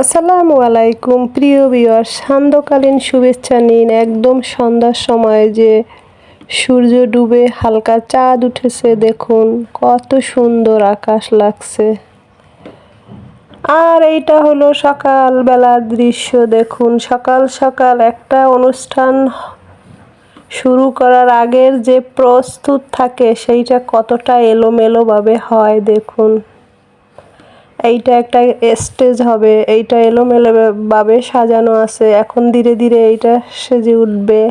আসসালামু আলাইকুম, প্রিয় বিয়ার সান্ধ্যকালীন শুভেচ্ছা নিন। একদম সন্ধ্যার সময় যে সূর্য ডুবে হালকা চাঁদ উঠেছে, দেখুন কত সুন্দর আকাশ লাগছে। আর এইটা হলো সকালবেলার দৃশ্য, দেখুন সকাল সকাল একটা অনুষ্ঠান শুরু করার আগের যে প্রস্তুত থাকে, সেইটা কতটা এলোমেলোভাবে হয়, দেখুন। এইটা একটা স্টেজ হবে, এইটা এলোমেলো ভাবে সাজানো আছে, এখন ধীরে ধীরে এইটা সেজে উঠবে।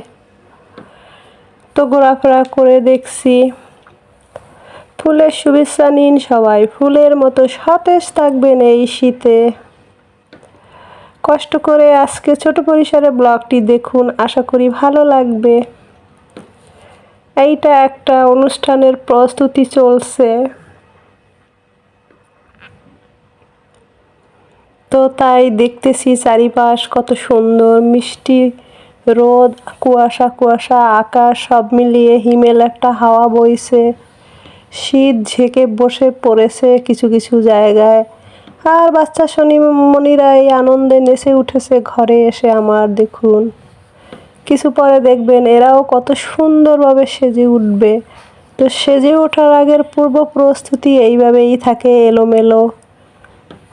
তো ঘোরাফেরা করে দেখছি। ফুলের শুভেচ্ছা নিন সবাই, ফুলের মতো সতেজ থাকবেন এই শীতে। কষ্ট করে আজকে ছোট পরিসরে ব্লগটি দেখুন, আশা করি ভালো লাগবে। এইটা একটা অনুষ্ঠানের প্রস্তুতি চলছে। তো তাই দেখতেছি চারিপাশ কত সুন্দর, মিষ্টি রোদ, কুয়াশা কুয়াশা, আকাশ সব মিলিয়ে হিমেল একটা হাওয়া বইছে। শীত ঝেঁকে বসে পড়েছে কিছু কিছু জায়গায়। আর বাচ্চা শনিমণিরা এই আনন্দে নেচে উঠেছে ঘরে এসে আমার দেখুন। কিছু পরে দেখবেন এরাও কত সুন্দরভাবে সেজে উঠবে। তো সেজে ওঠার আগের পূর্ব প্রস্তুতি এইভাবেই থাকে এলোমেলো।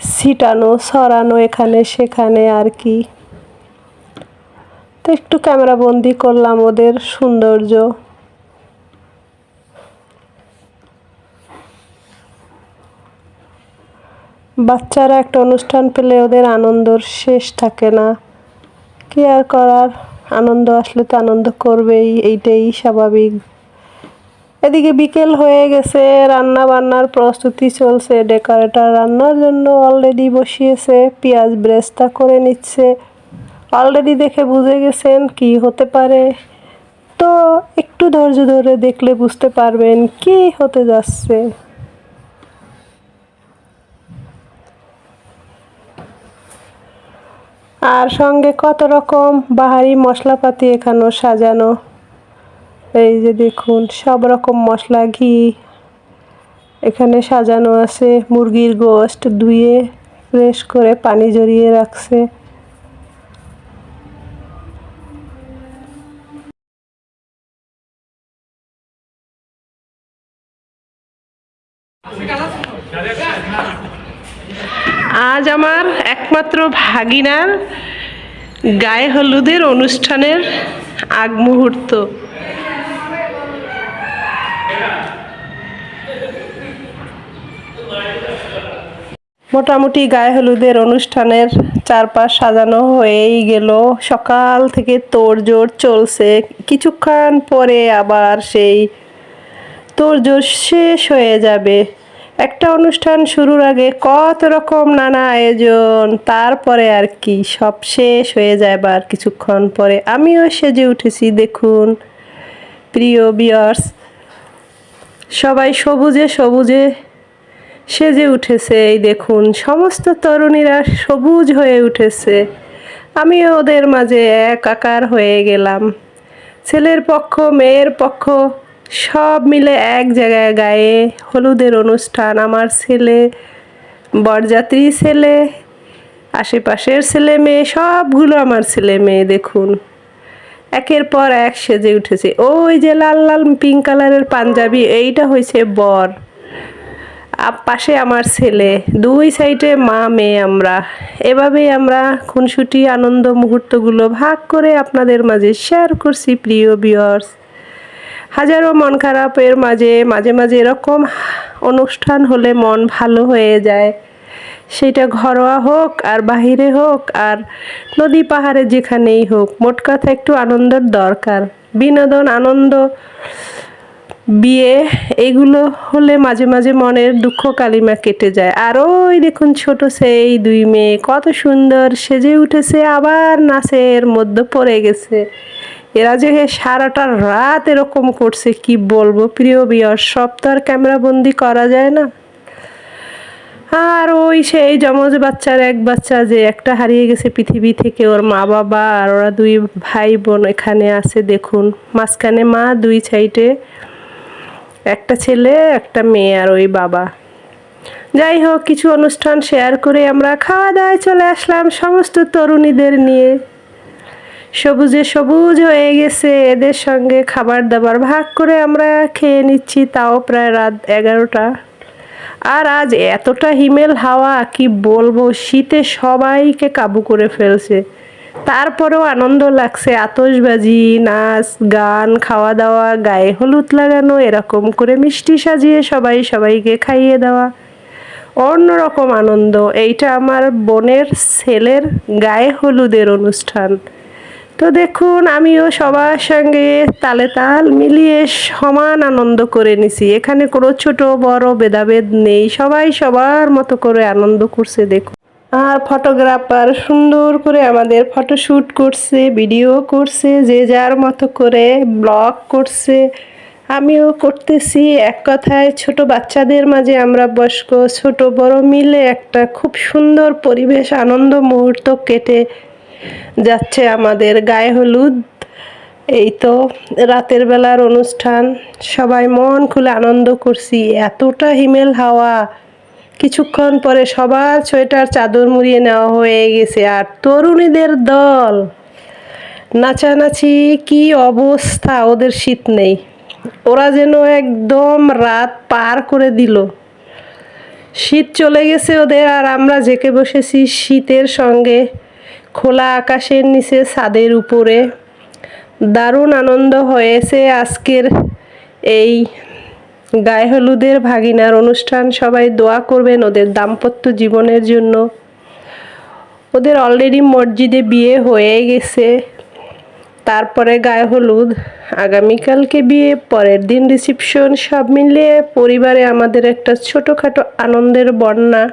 ছিটানো, সরানো এখানে, সেখানে আর কি। তো একটু ক্যামেরা বন্দি করলাম ওদের সৌন্দর্য। বাচ্চারা একটা অনুষ্ঠান পেলে ওদের আনন্দর শেষ থাকে না। কি আর করার? আনন্দ আসলে তো আনন্দ করবেই, এইটাই স্বাভাবিক। এদিকে বিকেল হয়ে গেছে রান্না বান্নার প্রস্তুতি চলছে। ডেকোরেটর রান্নার জন্য অলরেডি বসিয়েছে, পেঁয়াজ ব্রেস্তা করে নিচ্ছে। অলরেডি দেখে বুঝে গেছেন কি হতে পারে। তো একটু ধৈর্য ধরে দেখলে বুঝতে পারবেন কি হতে যাচ্ছে। আর সঙ্গে কত রকম বাহারি মশলাপাতি এখানেও সাজানো। এই যে দেখুন, সব রকম মশলা, ঘি, এখানে সাজানো আছে, মুরগির গোস্ট ধুয়ে ফ্রেশ করে পানি জড়িয়ে রাখছে। আজ আমার একমাত্র ভাগিনার গায়ে হলুদের অনুষ্ঠানের আগ মুহূর্ত মোটামুটি গায়ে হলুদের অনুষ্ঠানের চারপাশ সাজানো হয়েই গেল। সকাল থেকে তোড়জোড় চলছে। কিছুক্ষণ পরে আবার সেই তোড়জোড় শেষ হয়ে যাবে। একটা অনুষ্ঠান শুরুর আগে কত রকম নানা আয়োজন, তারপরে আর কি, সব শেষ হয়ে যায় আবার কিছুক্ষণ পরে। আমিও সেজে উঠেছি, দেখুন। প্রিয় বিয়ার্স সবাই সবুজে সবুজে সেজে উঠেছে, এই দেখুন, সমস্ত তরুণীরা সবুজ হয়ে উঠেছে। আমি ওদের মাঝে একাকার হয়ে গেলাম। ছেলের পক্ষ, মেয়ের পক্ষ, সব মিলে এক জায়গায় গায়ে হলুদের অনুষ্ঠান। আমার ছেলে, বরযাত্রী ছেলে, আশেপাশের ছেলে মেয়ে, সবগুলো আমার ছেলে মেয়ে, দেখুন। একের পর এক সেজে উঠেছে। ওই যে লাল লাল, পিঙ্ক কালারের পাঞ্জাবি, এইটা হয়েছে বর। পাশে আমার ছেলে, দুই সাইডে মা, মেয়ে আমরা। এভাবেই আমরা খুনসুটি আনন্দ মুহূর্তগুলো ভাগ করে আপনাদের মাঝে শেয়ার করছি, প্রিয় বিয়র্স হাজারো মন খারাপের মাঝে মাঝে মাঝে এরকম অনুষ্ঠান হলে মন ভালো হয়ে যায়। সেটা ঘরোয়া হোক আর বাহিরে হোক আর নদী পাহাড়ে যেখানেই হোক মোট কথা একটু আনন্দের দরকার। বিনোদন, আনন্দ বিয়ে, এগুলো হলে মাঝে মাঝে মনের দুঃখ কালিমা কেটে যায়। আর ওই দেখুন ছোট সেই দুই মেয়ে, কত সুন্দর সেজে উঠেছে, আবার নাচের মধ্যে পড়ে গেছে। এরা যে সারাটা রাত এরকম করছে, কি বলব? প্রিয় বিয়ার, সব তো আর ক্যামেরাবন্দি করা যায় না। আর ওই সেই জমজ বাচ্চার এক বাচ্চা যে একটা হারিয়ে গেছে পৃথিবী থেকে, ওর মা বাবা আর ওরা দুই ভাই বোন এখানে আছে, দেখুন। মাঝখানে মা, দুই সাইডে একটা ছেলে, একটা মেয়ে আর ওই বাবা। যাই হোক, কিছু অনুষ্ঠান শেয়ার করে আমরা খাওয়া দাওয়ায় চলে আসলাম সমস্ত তরুণীদের নিয়ে। সবুজে সবুজ হয়ে গেছে, এদের সঙ্গে খাবার দাবার ভাগ করে আমরা খেয়ে নিচ্ছি, তাও প্রায় রাত এগারোটা। আর আজ এতটা হিমেল হাওয়া, কি বলব, শীতে সবাইকে কাবু করে ফেলছে। তারপরেও আনন্দ লাগছে, আতশবাজি, নাচ, গান খাওয়া দাওয়া গায়ে হলুদ লাগানো, এরকম করে মিষ্টি সাজিয়ে সবাই সবাইকে খাইয়ে দেওয়া। অন্যরকম আনন্দ, এইটা আমার বোনের ছেলের গায়ে হলুদের অনুষ্ঠান। তো দেখুন, আমিও সবার সঙ্গে তালে তাল মিলিয়ে সমান আনন্দ করে নিছি। এখানে কোনো ছোট, বড় ভেদাভেদ নেই, সবাই সবার মতো করে আনন্দ করছে, দেখুন। আর ফটোগ্রাফার সুন্দর করে আমাদের ফটোশ্যুট করছে, ভিডিও করছে, যে যার মতো করে ব্লগ করছে। আমিও করতেছি, এক কথায় ছোট বাচ্চাদের মাঝে আমরা বয়স্ক, ছোট, বড় মিলে একটা খুব সুন্দর পরিবেশ, আনন্দ মুহূর্ত কেটে যাচ্ছে আমাদের গায়ে হলুদ। এই তো রাতের বেলার অনুষ্ঠান, সবাই মন খুলে আনন্দ করছি, এতটা হিমেল হাওয়া। কিছুক্ষণ পরে সবার সোয়েটার চাদর মুড়িয়ে নেওয়া হয়ে গেছে আর তরুণীদের দল। নাচানাচি, কি অবস্থা? ওদের শীত নেই। ওরা যেন একদম রাত পার করে দিল। শীত চলে গেছে ওদের আর আমরা জেকে বসেছি শীতের সঙ্গে। খোলা আকাশের নিচে ছাদের উপরে। দারুণ আনন্দ হয়েছে আজকের এই গায়ে হলুদের ভাগিনার অনুষ্ঠান, সবাই দোয়া করবেন ওদের দাম্পত্য জীবনের জন্য। ওদের অলরেডি মসজিদে বিয়ে হয়ে গেছে। তারপরে গায়ে হলুদ। আগামীকালকে বিয়ে, পরের দিন রিসিপশন সব মিলিয়ে পরিবারে আমাদের একটা ছোটোখাটো আনন্দের বন্যা।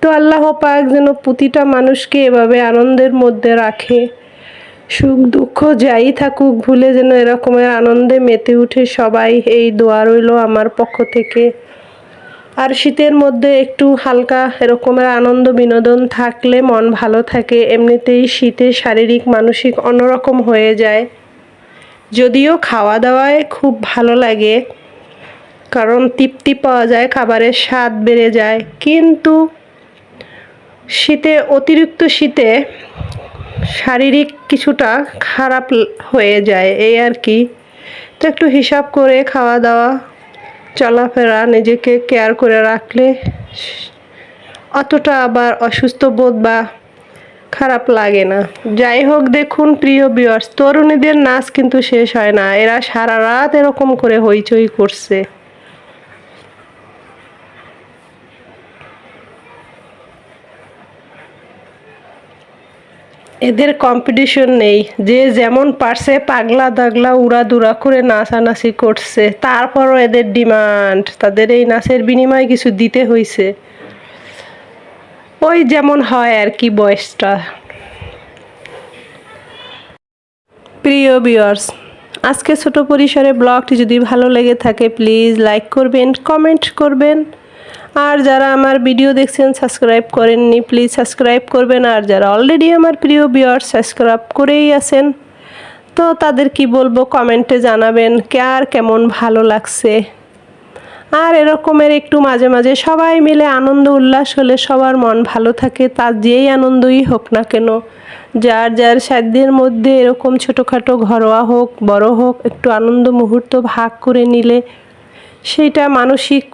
তো আল্লাহ পাক যেন প্রতিটা মানুষকে এভাবে আনন্দের মধ্যে রাখে। সুখ দুঃখ যাই থাকুক, ভুলে যেন এরকমের আনন্দে মেতে উঠে সবাই এই দোয়া রইল আমার পক্ষ থেকে। আর শীতের মধ্যে একটু হালকা এরকমের আনন্দ বিনোদন থাকলে মন ভালো থাকে, এমনিতেই শীতে শারীরিক, মানসিক অন্যরকম হয়ে যায়। যদিও খাওয়া দাওয়ায় খুব ভালো লাগে, কারণ তৃপ্তি পাওয়া যায়, খাবারের স্বাদ বেড়ে যায়। কিন্তু শীতে, অতিরিক্ত শীতে শারীরিক কিছুটা খারাপ হয়ে যায়, এই আর কি। তো একটু হিসাব করে খাওয়া দাওয়া চলাফেরা, নিজেকে কেয়ার করে রাখলে অতটা আবার অসুস্থ বোধ বা খারাপ লাগে না। যাই হোক, দেখুন প্রিয় বিয়ার্স তরুণীদের নাচ কিন্তু শেষ হয় না। এরা সারা রাত এরকম করে হইচই করছে। এদের কম্পিটিশন নেই। যে যেমন পারছে পাগলা দাগলা উড়াদুরা করে নাচানাচি করছে, তারপরও এদের ডিমান্ড তাদের এই নাচের বিনিময়ে কিছু দিতে হয়েছে ওই যেমন হয় আর কি বয়সটা। প্রিয় বিয়ার্স আজকে ছোট পরিসরে ব্লগটি যদি ভালো লেগে থাকে প্লিজ লাইক করবেন কমেন্ট করবেন। আর যারা আমার ভিডিও দেখছেন সাবস্ক্রাইব করেননি প্লিজ সাবস্ক্রাইব করবেন। আর যারা অলরেডি আমার প্রিয় ভিউয়ার্স সাবস্ক্রাইব করেই আছেন, তো তাদের কি বলব কমেন্টে জানাবেন কার কেমন ভালো লাগছে। আর এরকমের একটু মাঝে মাঝে সবাই মিলে আনন্দ, উল্লাস হলে সবার মন ভালো থাকে তার যেই আনন্দই হোক না কেন। যার যার সাধ্যের মধ্যে এরকম ছোটোখাটো ঘরোয়া হোক, বড় হোক, একটু আনন্দ মুহূর্ত ভাগ করে নিলে সেইটা মানসিক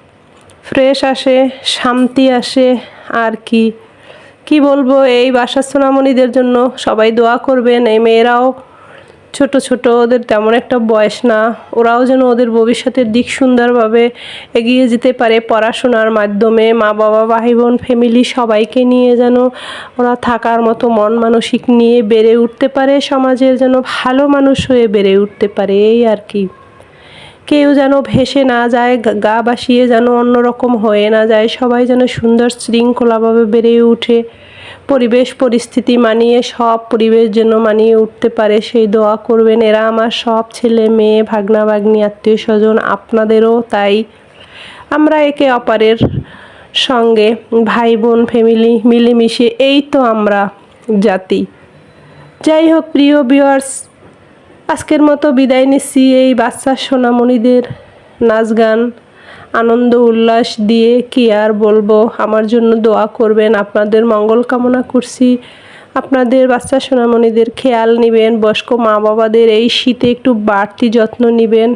ফ্রেশ আসে, শান্তি আসে, আর কি? কি বলব, এই বাসা সোনামণিদের জন্য সবাই দোয়া করবেন, এই মেয়েরাও ছোট ছোট, ওদের তেমন একটা বয়স না। ওরাও যেন ওদের ভবিষ্যতের দিক সুন্দরভাবে এগিয়ে যেতে পারে পড়াশোনার মাধ্যমে। মা বাবা, ভাই বোন ফ্যামিলি সবাইকে নিয়ে যেন ওরা থাকার মতো মন মানসিক নিয়ে বেড়ে উঠতে পারে, সমাজের যেন ভালো মানুষ হয়ে বেড়ে উঠতে পারে, এই আর কি। কেউ যেন ভেসে না যায়, গা বাসিয়ে যেন অন্যরকম হয়ে না যায়, সবাই যেন সুন্দর শৃঙ্খলাভাবে বেড়ে উঠে। পরিবেশ, পরিস্থিতি মানিয়ে, সব পরিবেশ যেন মানিয়ে উঠতে পারে, সেই দোয়া করবেন এরা আমার সব ছেলে, মেয়ে, ভাগনা, ভাগ্নি, আত্মীয় স্বজন, আপনাদেরও তাই। আমরা একে অপরের সঙ্গে ভাই, বোন, ফ্যামিলি মিলেমিশে, এই তো আমরা জাতি। যাই হোক, প্রিয় ভিউয়ার্স আজকের মতো বিদায় নিচ্ছি এই বাচ্চা সোনামণিদের নাচ গান, আনন্দ, উল্লাস দিয়ে কি আর বলব? আমার জন্য দোয়া করবেন, আপনাদের মঙ্গল কামনা করছি। আপনাদের বাচ্চা সোনামণিদের খেয়াল নেবেন, বয়স্ক মা বাবাদের এই শীতে একটু বাড়তি যত্ন নেবেন।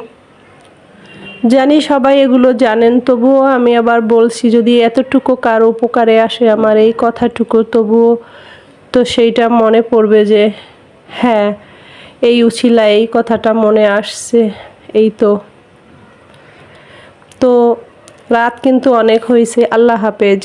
জানি সবাই এগুলো জানেন, তবুও আমি আবার বলছি, যদি এতটুকু কারও উপকারে আসে আমার এই কথাটুকু, তবুও তো সেইটা মনে পড়বে যে হ্যাঁ এই উছিলা, এই কথাটা মনে আসছে, এই তো। তো রাত কিন্তু অনেক হয়েছে, আল্লাহ হাফেজ।